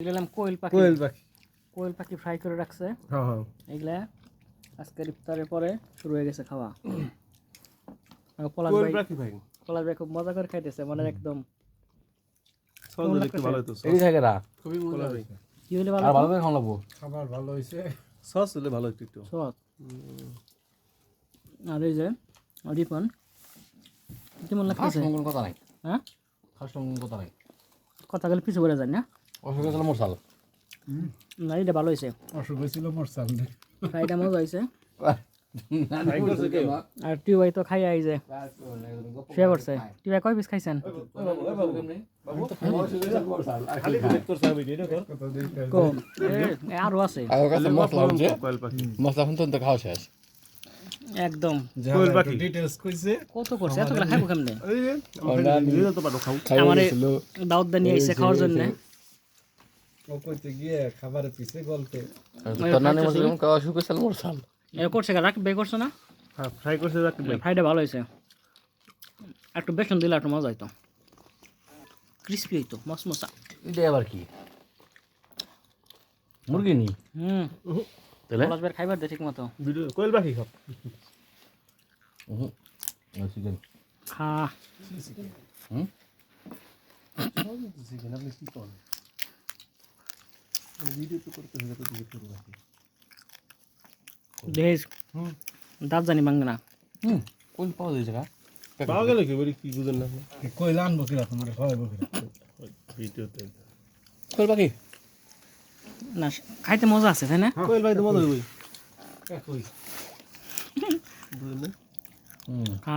এগুলো কোয়েল পাখি। কোয়েল পাখি। কোয়েল পাখি ফ্রাই করে রাখছে। হ্যাঁ হ্যাঁ। এগুলা আজকের ইফতারের পরে শুরু হয়ে গেছে খাওয়া। পলাশ ভাই পাখি ভাই। পলাশ ভাই খুব মজা করে খাইতেছে মানে একদম। আর ভালো ভালো করে খাওয়া খাবার ভালো হয়েছে সস দিলে ভালো হতো একটু। সৎ আর এই যে রিপন কেমন লাগতেছে? কথা নাই। হ্যাঁ? খাস কোনো কথা নাই। কথা গেলে পিছু করে যায় না? অসুবিধা তাহলে মোর না এটা ভালো হয়েছে অসুখ হয়েছিল মোর ফ্রাইটা মজা হয়েছে আর টিউ ভাই তো খাই আই যে শুয়ে পড়ছে টিউ কয় পিস খাইছেন এ, আরও আছে। মশলা মশলা এখন তো খাওয়া শেষ। একদম। কোয়েল পাখি। কইছে কত করছে কেমনে আমার দাউদ দা নিয়ে খাওয়ার জন্য। কইতে গিয়ে খাবারের পিছে গল্পে। তোর মশলা কেমন খাওয়া শুরু করছিল এ করছে রাখ বে করছে না? হ্যাঁ ফ্রাই করছে রাখতে ফ্রাইটা ভালো হয়েছে। একটু বেসন দিলে একটু মজা হইতো। ক্রিস্পি হইতো মশমশা এটা আবার কি? মুরগি নি? হুম। তাহলে? পলাশ খাইবার দে ঠিক মতো ভিডিও কোয়েল পাখি খাও। চিকেন খা। হুম? আপনি কি করেন? ভিডিও তো করতে হবে দেখিস দাঁত জানি ভাঙবে না। হুম কোন পাওয়া যাচ্ছে কা পাওয়া গেল কি বলি কি বুঝেন না আপনি? কইলা আনব কিরা তোমার খাওয়াইবো কিরা? ভিডিওতে। কোন পাখি না খাইতে মজা আছে তাই না? কোয়েল ভাই তো মজা হইবই কই? বুঝলেন হুম খা।